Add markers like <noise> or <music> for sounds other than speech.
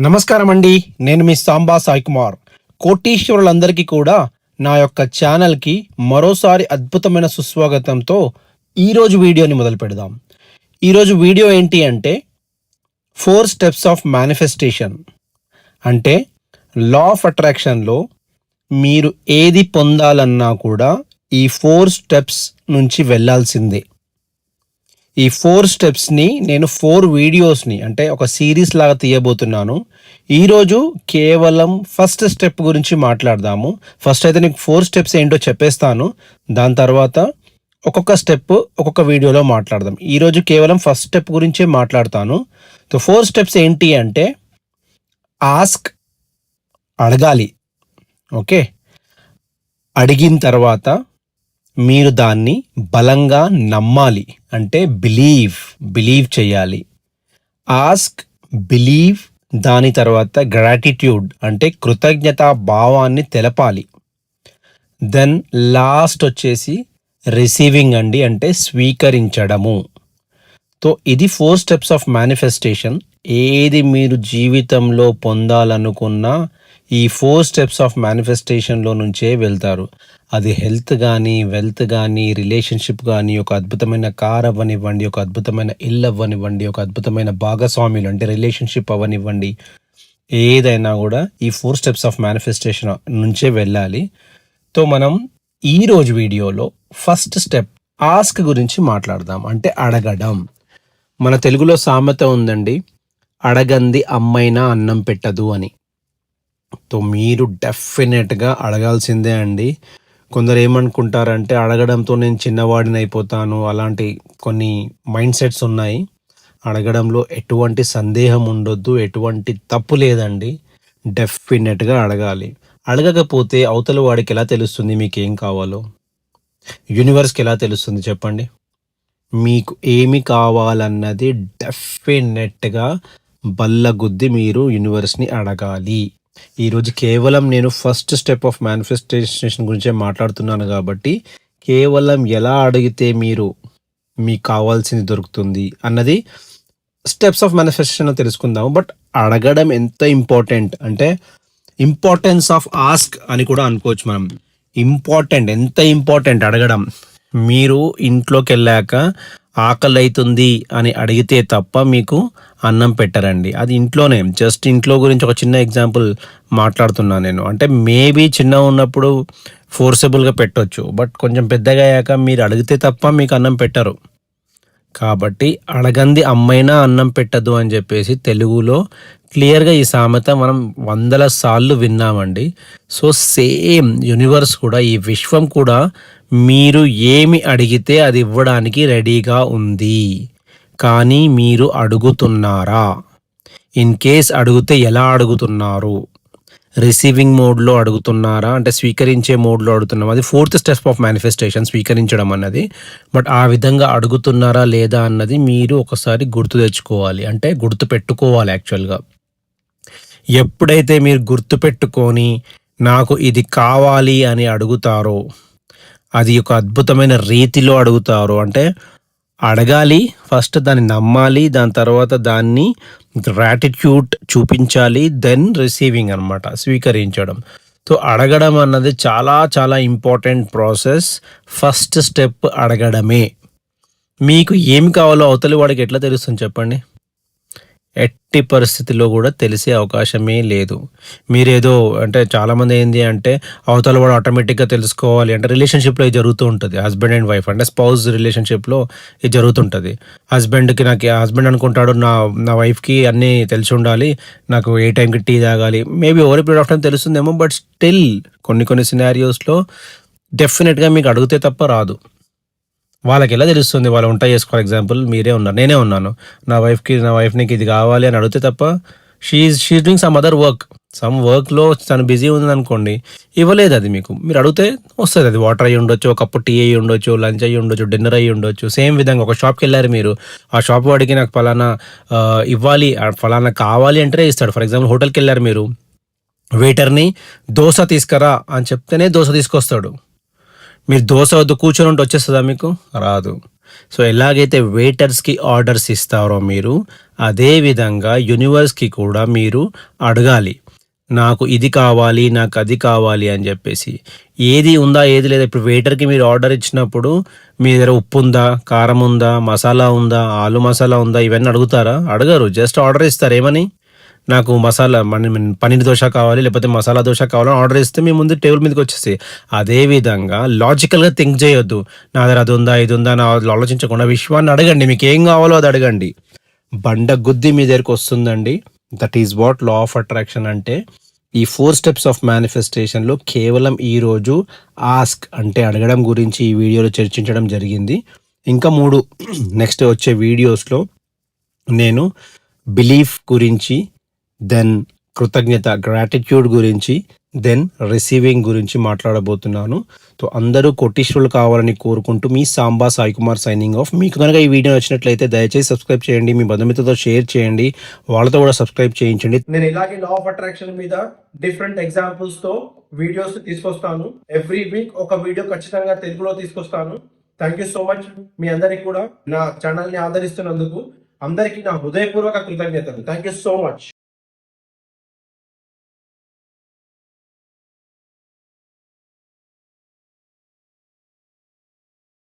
నమస్కారం అండి నేను మీ సాంబా సాయి కుమార్. కోటీశ్వరులందరికీ కూడా నా యొక్క ఛానల్కి మరోసారి అద్భుతమైన సుస్వాగతంతో ఈరోజు వీడియోని మొదలు పెడదాం. ఈరోజు వీడియో ఏంటి అంటే ఫోర్ స్టెప్స్ ఆఫ్ మేనిఫెస్టేషన్. అంటే లా ఆఫ్ అట్రాక్షన్లో మీరు ఏది పొందాలన్నా కూడా ఈ ఫోర్ స్టెప్స్ నుంచి వెళ్ళాల్సిందే. ఈ ఫోర్ స్టెప్స్ని నేను ఫోర్ వీడియోస్ని అంటే ఒక సిరీస్ లాగా తీయబోతున్నాను. ఈరోజు కేవలం ఫస్ట్ స్టెప్ గురించి మాట్లాడదాము. ఫస్ట్ అయితే నీకు ఫోర్ స్టెప్స్ ఏంటో చెప్పేస్తాను. దాని తర్వాత ఒక్కొక్క స్టెప్ ఒక్కొక్క వీడియోలో మాట్లాడదాం. ఈరోజు కేవలం ఫస్ట్ స్టెప్ గురించే మాట్లాడతాను. సో ఫోర్ స్టెప్స్ ఏంటి అంటే ఆస్క్ అడగాలి. ఓకే అడిగిన తర్వాత మీరు దాన్ని బలంగా నమ్మాలి. అంటే బిలీవ్ బిలీవ్ చేయాలి. ఆస్క్ బిలీవ్ దాని తర్వాత గ్రాటిట్యూడ్ అంటే కృతజ్ఞతా భావాన్ని తెలపాలి. దెన్ లాస్ట్ వచ్చేసి రిసీవింగ్ అండి అంటే స్వీకరించడము. సో ఇది ఫోర్ స్టెప్స్ ఆఫ్ మేనిఫెస్టేషన్ ఏది మీరు జీవితంలో పొందాలనుకున్నా ఈ ఫోర్ స్టెప్స్ ఆఫ్ మేనిఫెస్టేషన్లో నుంచే వెళ్తారు. అది హెల్త్ కానీ వెల్త్ కానీ రిలేషన్షిప్ కానీ ఒక అద్భుతమైన కార్ అవ్వనివ్వండి ఒక అద్భుతమైన ఇల్లు అవ్వనివ్వండి ఒక అద్భుతమైన భాగస్వామ్యులు అంటే రిలేషన్షిప్ అవ్వనివ్వండి. ఏదైనా కూడా ఈ ఫోర్ స్టెప్స్ ఆఫ్ మేనిఫెస్టేషన్ నుంచే వెళ్ళాలి. తో మనం ఈరోజు వీడియోలో ఫస్ట్ స్టెప్ ఆస్క్ గురించి మాట్లాడదాం. అంటే అడగడం. మన తెలుగులో సామెత ఉందండి. అడగంది అమ్మైనా అన్నం పెట్టదు అని. సో మీరు డెఫినెట్గా అడగాల్సిందే అండి. కొందరు ఏమనుకుంటారంటే అడగడంతో నేను చిన్నవాడిని అయిపోతాను అలాంటి కొన్ని మైండ్ సెట్స్ ఉన్నాయి. అడగడంలో ఎటువంటి సందేహం ఉండొద్దు ఎటువంటి తప్పు లేదండి. డెఫినెట్గా అడగాలి. అడగకపోతే అవతల వాడికి ఎలా తెలుస్తుంది మీకు ఏం కావాలో? యూనివర్స్కి ఎలా తెలుస్తుంది చెప్పండి? మీకు ఏమి కావాలన్నది డెఫినెట్గా బల్లగుద్ది మీరు యూనివర్స్ని అడగాలి. ఈరోజు కేవలం నేను ఫస్ట్ స్టెప్ ఆఫ్ మేనిఫెస్టేషన్ గురించే మాట్లాడుతున్నాను కాబట్టి కేవలం ఎలా అడిగితే మీరు మీకు కావాల్సింది దొరుకుతుంది అన్నది స్టెప్స్ ఆఫ్ మేనిఫెస్టేషన్ తెలుసుకుందాము. బట్ అడగడం ఎంత ఇంపార్టెంట్ అంటే ఇంపార్టెన్స్ ఆఫ్ ఆస్క్ అని కూడా అనుకోవచ్చు మనం. ఇంపార్టెంట్ ఎంత ఇంపార్టెంట్ అడగడం. మీరు ఇంట్లోకి వెళ్ళాక ఆకలి అవుతుంది అని అడిగితే తప్ప మీకు అన్నం పెట్టరండి. అది ఇంట్లోనే. జస్ట్ ఇంట్లో గురించి ఒక చిన్న ఎగ్జాంపుల్ మాట్లాడుతున్నాను నేను. అంటే మేబీ చిన్న ఉన్నప్పుడు ఫోర్సబుల్గా పెట్టొచ్చు. బట్ కొంచెం పెద్దగా అయ్యాక మీరు అడిగితే తప్ప మీకు అన్నం పెట్టరు. కాబట్టి అడగంది అమ్మైనా అన్నం పెట్టదు అని చెప్పేసి తెలుగులో క్లియర్గా ఈ సామెత మనం వందల సార్లు విన్నామండి. సో సేమ్ యూనివర్స్ కూడా ఈ విశ్వం కూడా మీరు ఏమి అడిగితే అది ఇవ్వడానికి రెడీగా ఉంది. కానీ మీరు అడుగుతున్నారా? ఇన్ కేస్ అడిగితే ఎలా అడుగుతున్నారు? రిసీవింగ్ మోడ్లో అడుగుతున్నారా? అంటే స్వీకరించే మోడ్లో అడుగుతున్నాం అది ఫోర్త్ స్టెప్ ఆఫ్ మేనిఫెస్టేషన్ స్వీకరించడం అన్నది. బట్ ఆ విధంగా అడుగుతున్నారా లేదా అన్నది మీరు ఒకసారి గుర్తు తెచ్చుకోవాలి. అంటే గుర్తు పెట్టుకోవాలి యాక్చువల్గా. ఎప్పుడైతే మీరు గుర్తుపెట్టుకొని నాకు ఇది కావాలి అని అడుగుతారో అది ఒక అద్భుతమైన రీతిలో అడుగుతారు అంటే అడగాలి ఫస్ట్ దాన్ని నమ్మాలి దాని తర్వాత దాన్ని గ్రాటిట్యూడ్ చూపించాలి దెన్ రిసీవింగ్ అన్నమాట స్వీకరించడం. సో అడగడం అన్నది చాలా చాలా ఇంపార్టెంట్ ప్రాసెస్ ఫస్ట్ స్టెప్ అడగడమే. మీకు ఏమి కావాలో అవతలి వాడికి ఎట్లా తెలుస్తుంది చెప్పండి? ఎట్టి పరిస్థితిలో కూడా తెలిసే అవకాశమే లేదు. మీరేదో అంటే చాలామంది ఏంటి అంటే అవతల వాడు ఆటోమేటిక్గా తెలుసుకోవాలి అంటే రిలేషన్షిప్లో ఇది జరుగుతూ ఉంటుంది. హస్బెండ్ అండ్ వైఫ్ అంటే స్పౌజ్ రిలేషన్షిప్లో ఇది జరుగుతుంటుంది. హస్బెండ్కి నాకు హస్బెండ్ అనుకుంటాడు నా నా వైఫ్కి అన్నీ తెలిసి ఉండాలి. నాకు ఏ టైంకి టీ తాగాలి. Maybe over period of time తెలుస్తుందేమో but still కొన్ని కొన్ని సినారియోస్లో డెఫినెట్గా మీకు అడిగితే తప్ప రాదు. వాళ్ళకి ఎలా తెలుస్తుంది వాళ్ళు ఉంటాయి చేసుకోవాలి? ఎగ్జాంపుల్ మీరే ఉన్నారు. నేనే ఉన్నాను. నా వైఫ్కి నా వైఫ్ నీకు ఇది కావాలి అని అడిగితే తప్ప she she doing some other work some వర్క్లో తను బిజీ ఉంది అనుకోండి ఇవ్వలేదు అది మీకు. మీరు అడిగితే వస్తుంది అది. వాటర్ అయ్యి ఉండొచ్చు ఒకప్పుడు టీ అయ్యి ఉండొచ్చు లంచ్ అయ్యి ఉండొచ్చు డిన్నర్ అయ్యి ఉండొచ్చు. సేమ్ విధంగా ఒక షాప్కి వెళ్ళారు మీరు. ఆ షాప్ వాడికి నాకు ఫలానా ఇవ్వాలి ఫలానా కావాలి అంటేనే ఇస్తాడు. ఫర్ ఎగ్జాంపుల్ హోటల్కి వెళ్ళారు మీరు. వెయిటర్ని దోశ తీసుకురా అని చెప్తేనే దోశ తీసుకొస్తాడు. మీరు దోశ వద్ద కూర్చొని ఉంటే వచ్చేస్తుందా మీకు? రాదు. సో ఎలాగైతే వెయిటర్స్కి ఆర్డర్స్ ఇస్తారో మీరు అదే విధంగా యూనివర్స్కి కూడా మీరు అడగాలి. నాకు ఇది కావాలి నాకు అది కావాలి అని చెప్పేసి. ఏది ఉందా ఏది లేదా? ఇప్పుడు వెయిటర్కి మీరు ఆర్డర్ ఇచ్చినప్పుడు మీ దగ్గర ఉప్పు ఉందా కారం ఉందా మసాలా ఉందా ఆలు మసాలా ఉందా? ఇవన్నీ అడుగుతారా? అడగరు. జస్ట్ ఆర్డర్ ఇస్తారు. ఏమని? నాకు మసాలా మన పన్నీర్ దోశ కావాలి లేకపోతే మసాలా దోశ కావాలని ఆర్డర్ ఇస్తే మీ ముందు టేబుల్ మీదకి వచ్చేసి. అదే విధంగా లాజికల్గా థింక్ చేయొద్దు. నా దగ్గర అది ఉందా ఇది ఉందా నా ఆలోచించకుండా విశ్వాన్ని అడగండి. మీకు ఏం కావాలో అది అడగండి. బండ గుద్ది మీ దగ్గరికి వస్తుందండి. That is what law of attraction అంటే ఈ ఫోర్ స్టెప్స్ ఆఫ్ మేనిఫెస్టేషన్లో కేవలం ఈరోజు ఆస్క్ అంటే అడగడం గురించి ఈ వీడియోలో చర్చించడం జరిగింది. ఇంకా మూడు <clears throat> నెక్స్ట్ వచ్చే వీడియోస్లో నేను బిలీఫ్ గురించి దెన్ కృతజ్ఞత గ్రాటిట్యూడ్ గురించి దెన్ రిసీవింగ్ గురించి మాట్లాడబోతున్నాను. సో అందరూ కోటీశ్వరులు కావాలని కోరుకుంటూ మీ సాంబా సాయి కుమార్ సైనింగ్ ఆఫ్ మీకు కనుక ఈ వీడియో నచ్చినట్లయితే దయచేసి సబ్స్క్రైబ్ చేయండి మీ బంధుమిత్రులతో షేర్ చేయండి వాళ్ళతో కూడా సబ్స్క్రైబ్ చేయించండి. నేను ఇలాగే లా ఆఫ్ అట్రాక్షన్ మీద డిఫరెంట్ ఎగ్జాంపుల్స్తో వీడియోస్ తీసుకొస్తాను. ఎవ్రీ వీక్ ఒక వీడియో ఖచ్చితంగా తెలుగులో తీసుకొస్తాను. థ్యాంక్ యూ సో మచ్ మీ అందరికి కూడా. నా ఛానల్ని ఆదరిస్తున్నందుకు అందరికీ నా హృదయపూర్వక కృతజ్ఞతలు. Thank you so much